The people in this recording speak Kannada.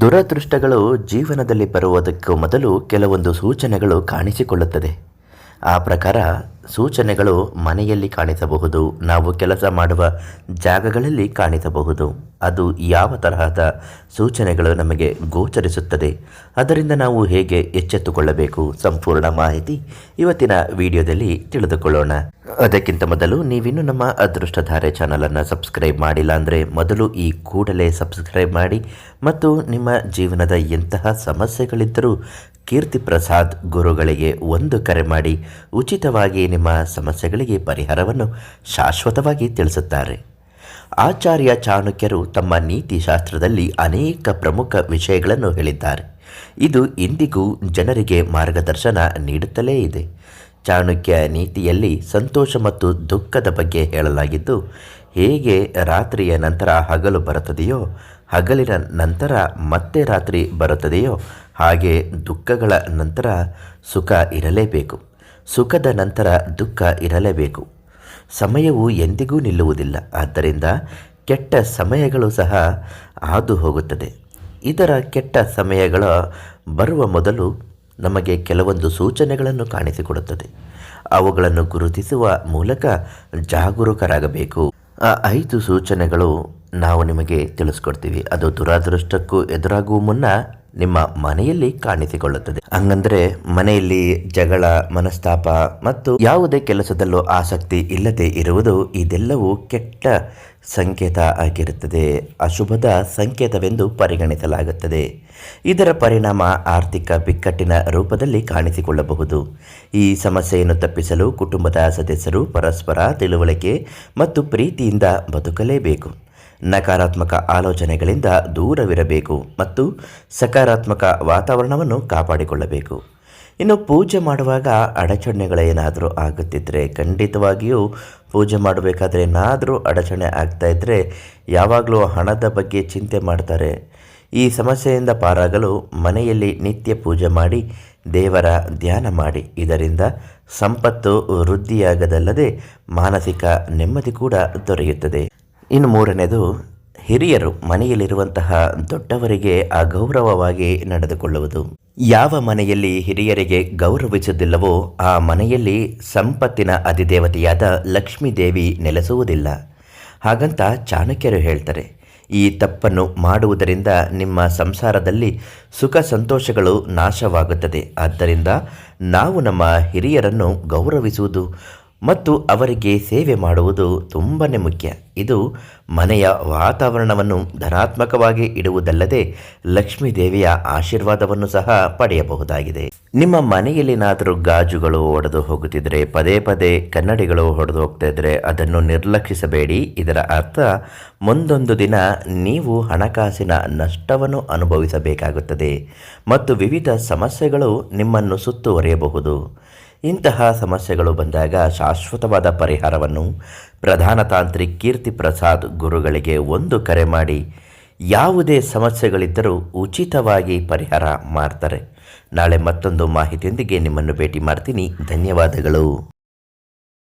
ದುರದೃಷ್ಟಗಳು ಜೀವನದಲ್ಲಿ ಬರುವುದಕ್ಕೂ ಮೊದಲು ಕೆಲವೊಂದು ಸೂಚನೆಗಳು ಕಾಣಿಸಿಕೊಳ್ಳುತ್ತದೆ. ಆ ಪ್ರಕಾರ ಸೂಚನೆಗಳು ಮನೆಯಲ್ಲಿ ಕಾಣಿಸಬಹುದು. ನಾವು ಕೆಲಸ ಮಾಡುವ ಜಾಗಗಳಲ್ಲಿ ಕಾಣಿಸಬಹುದು. ಅದು ಯಾವ ತರಹದ ಸೂಚನೆಗಳು ನಮಗೆ ಗೋಚರಿಸುತ್ತದೆ. ಅದರಿಂದ ನಾವು ಹೇಗೆ ಎಚ್ಚೆತ್ತುಕೊಳ್ಳಬೇಕು? ಸಂಪೂರ್ಣ ಮಾಹಿತಿ ಇವತ್ತಿನ ವಿಡಿಯೋದಲ್ಲಿ ತಿಳಿದುಕೊಳ್ಳೋಣ. ಅದಕ್ಕಿಂತ ಮೊದಲು ನೀವಿನ್ನು ನಮ್ಮ ಅದೃಷ್ಟಧಾರೆ ಚಾನಲನ್ನು ಸಬ್ಸ್ಕ್ರೈಬ್ ಮಾಡಿಲ್ಲ ಅಂದರೆ ಮೊದಲು ಈ ಕೂಡಲೇ ಸಬ್ಸ್ಕ್ರೈಬ್ ಮಾಡಿ ಮತ್ತು ನಿಮ್ಮ ಜೀವನದ ಎಂತಹ ಸಮಸ್ಯೆಗಳಿದ್ದರೂ ಕೀರ್ತಿ ಪ್ರಸಾದ್ ಗುರುಗಳಿಗೆ ಒಂದು ಕರೆ ಮಾಡಿ ಉಚಿತವಾಗಿ ನಿಮ್ಮ ಸಮಸ್ಯೆಗಳಿಗೆ ಪರಿಹಾರವನ್ನು ಶಾಶ್ವತವಾಗಿ ತಿಳಿಸುತ್ತಾರೆ. ಆಚಾರ್ಯ ಚಾಣಕ್ಯರು ತಮ್ಮ ನೀತಿಶಾಸ್ತ್ರದಲ್ಲಿ ಅನೇಕ ಪ್ರಮುಖ ವಿಷಯಗಳನ್ನು ಹೇಳಿದ್ದಾರೆ. ಇದು ಇಂದಿಗೂ ಜನರಿಗೆ ಮಾರ್ಗದರ್ಶನ ನೀಡುತ್ತಲೇ ಇದೆ. ಚಾಣಕ್ಯ ನೀತಿಯಲ್ಲಿ ಸಂತೋಷ ಮತ್ತು ದುಃಖದ ಬಗ್ಗೆ ಹೇಳಲಾಗಿದ್ದು, ಹೇಗೆ ರಾತ್ರಿಯ ನಂತರ ಹಗಲು ಬರುತ್ತದೆಯೋ ಹಗಲಿನ ನಂತರ ಮತ್ತೆ ರಾತ್ರಿ ಬರುತ್ತದೆಯೋ ಹಾಗೆ ದುಃಖಗಳ ನಂತರ ಸುಖ ಇರಲೇಬೇಕು. ಸುಖದ ನಂತರ ದುಃಖ ಇರಲೇಬೇಕು. ಸಮಯವು ಎಂದಿಗೂ ನಿಲ್ಲುವುದಿಲ್ಲ. ಆದ್ದರಿಂದ ಕೆಟ್ಟ ಸಮಯಗಳು ಸಹ ಹಾದು ಹೋಗುತ್ತದೆ. ಇದರ ಕೆಟ್ಟ ಸಮಯಗಳ ಬರುವ ಮೊದಲು ನಮಗೆ ಕೆಲವೊಂದು ಸೂಚನೆಗಳನ್ನು ಕಾಣಿಸಿಕೊಡುತ್ತದೆ. ಅವುಗಳನ್ನು ಗುರುತಿಸುವ ಮೂಲಕ ಜಾಗರೂಕರಾಗಬೇಕು. ಆ ಐದು ಸೂಚನೆಗಳು ನಾವು ನಿಮಗೆ ತಿಳಿಸ್ಕೊಡ್ತೀವಿ. ಅದು ದುರಾದೃಷ್ಟಕ್ಕೂ ಎದುರಾಗುವ ಮುನ್ನ ನಿಮ್ಮ ಮನೆಯಲ್ಲಿ ಕಾಣಿಸಿಕೊಳ್ಳುತ್ತದೆ. ಹಂಗಂದ್ರೆ ಮನೆಯಲ್ಲಿ ಜಗಳ, ಮನಸ್ತಾಪ ಮತ್ತು ಯಾವುದೇ ಕೆಲಸದಲ್ಲೂ ಆಸಕ್ತಿ ಇಲ್ಲದೆ ಇರುವುದು ಇದೆಲ್ಲವೂ ಕೆಟ್ಟ ಸಂಕೇತ ಆಗಿರುತ್ತದೆ. ಅಶುಭದ ಸಂಕೇತವೆಂದು ಪರಿಗಣಿಸಲಾಗುತ್ತದೆ. ಇದರ ಪರಿಣಾಮ ಆರ್ಥಿಕ ಬಿಕ್ಕಟ್ಟಿನ ರೂಪದಲ್ಲಿ ಕಾಣಿಸಿಕೊಳ್ಳಬಹುದು. ಈ ಸಮಸ್ಯೆಯನ್ನು ತಪ್ಪಿಸಲು ಕುಟುಂಬದ ಸದಸ್ಯರು ಪರಸ್ಪರ ತಿಳುವಳಿಕೆ ಮತ್ತು ಪ್ರೀತಿಯಿಂದ ಬದುಕಲೇಬೇಕು. ನಕಾರಾತ್ಮಕ ಆಲೋಚನೆಗಳಿಂದ ದೂರವಿರಬೇಕು ಮತ್ತು ಸಕಾರಾತ್ಮಕ ವಾತಾವರಣವನ್ನು ಕಾಪಾಡಿಕೊಳ್ಳಬೇಕು. ಇನ್ನು ಪೂಜೆ ಮಾಡುವಾಗ ಅಡಚಣೆಗಳೇನಾದರೂ ಆಗುತ್ತಿದ್ದರೆ ಖಂಡಿತವಾಗಿಯೂ ಪೂಜೆ ಮಾಡಬೇಕಾದ್ರೆ ಏನಾದರೂ ಅಡಚಣೆ ಆಗ್ತಾ ಇದ್ದರೆ ಯಾವಾಗಲೂ ಹಣದ ಬಗ್ಗೆ ಚಿಂತೆ ಮಾಡ್ತಾರೆ. ಈ ಸಮಸ್ಯೆಯಿಂದ ಪಾರಾಗಲು ಮನೆಯಲ್ಲಿ ನಿತ್ಯ ಪೂಜೆ ಮಾಡಿ, ದೇವರ ಧ್ಯಾನ ಮಾಡಿ. ಇದರಿಂದ ಸಂಪತ್ತು ವೃದ್ಧಿಯಾಗದಲ್ಲದೆ ಮಾನಸಿಕ ನೆಮ್ಮದಿ ಕೂಡ ದೊರೆಯುತ್ತದೆ. ಇನ್ನು ಮೂರನೇದು, ಹಿರಿಯರು ಮನೆಯಲ್ಲಿರುವಂತಹ ದೊಡ್ಡವರಿಗೆ ಅಗೌರವವಾಗಿ ನಡೆದುಕೊಳ್ಳುವುದು. ಯಾವ ಮನೆಯಲ್ಲಿ ಹಿರಿಯರಿಗೆ ಗೌರವಿಸುವುದಿಲ್ಲವೋ ಆ ಮನೆಯಲ್ಲಿ ಸಂಪತ್ತಿನ ಅಧಿದೇವತೆಯಾದ ಲಕ್ಷ್ಮೀದೇವಿ ನೆಲೆಸುವುದಿಲ್ಲ. ಹಾಗಂತ ಚಾಣಕ್ಯರು ಹೇಳ್ತಾರೆ, ಈ ತಪ್ಪನ್ನು ಮಾಡುವುದರಿಂದ ನಿಮ್ಮ ಸಂಸಾರದಲ್ಲಿ ಸುಖ ಸಂತೋಷಗಳು ನಾಶವಾಗುತ್ತದೆ. ಆದ್ದರಿಂದ ನಾವು ನಮ್ಮ ಹಿರಿಯರನ್ನು ಗೌರವಿಸುವುದು ಮತ್ತು ಅವರಿಗೆ ಸೇವೆ ಮಾಡುವುದು ತುಂಬನೇ ಮುಖ್ಯ. ಇದು ಮನೆಯ ವಾತಾವರಣವನ್ನು ಧನಾತ್ಮಕವಾಗಿ ಇಡುವುದಲ್ಲದೆ ಲಕ್ಷ್ಮೀ ದೇವಿಯ ಆಶೀರ್ವಾದವನ್ನು ಸಹ ಪಡೆಯಬಹುದಾಗಿದೆ. ನಿಮ್ಮ ಮನೆಯಲ್ಲಿನಾದರೂ ಗಾಜುಗಳು ಒಡೆದು ಹೋಗುತ್ತಿದ್ದರೆ, ಪದೇ ಪದೇ ಕನ್ನಡಿಗಳು ಹೊಡೆದು ಹೋಗ್ತಾ ಇದ್ದರೆ ಅದನ್ನು ನಿರ್ಲಕ್ಷಿಸಬೇಡಿ. ಇದರ ಅರ್ಥ, ಮುಂದೊಂದು ದಿನ ನೀವು ಹಣಕಾಸಿನ ನಷ್ಟವನ್ನು ಅನುಭವಿಸಬೇಕಾಗುತ್ತದೆ ಮತ್ತು ವಿವಿಧ ಸಮಸ್ಯೆಗಳು ನಿಮ್ಮನ್ನು ಸುತ್ತುವರಿಯಬಹುದು. ಇಂತಹ ಸಮಸ್ಯೆಗಳು ಬಂದಾಗ ಶಾಶ್ವತವಾದ ಪರಿಹಾರವನ್ನು ಪ್ರಧಾನ ತಾಂತ್ರಿಕ್ ಕೀರ್ತಿ ಪ್ರಸಾದ್ ಗುರುಗಳಿಗೆ ಒಂದು ಕರೆ ಮಾಡಿ ಯಾವುದೇ ಸಮಸ್ಯೆಗಳಿದ್ದರೂ ಉಚಿತವಾಗಿ ಪರಿಹಾರ ಮಾಡ್ತಾರೆ. ನಾಳೆ ಮತ್ತೊಂದು ಮಾಹಿತಿಯೊಂದಿಗೆ ನಿಮ್ಮನ್ನು ಭೇಟಿ ಮಾಡ್ತೀನಿ. ಧನ್ಯವಾದಗಳು.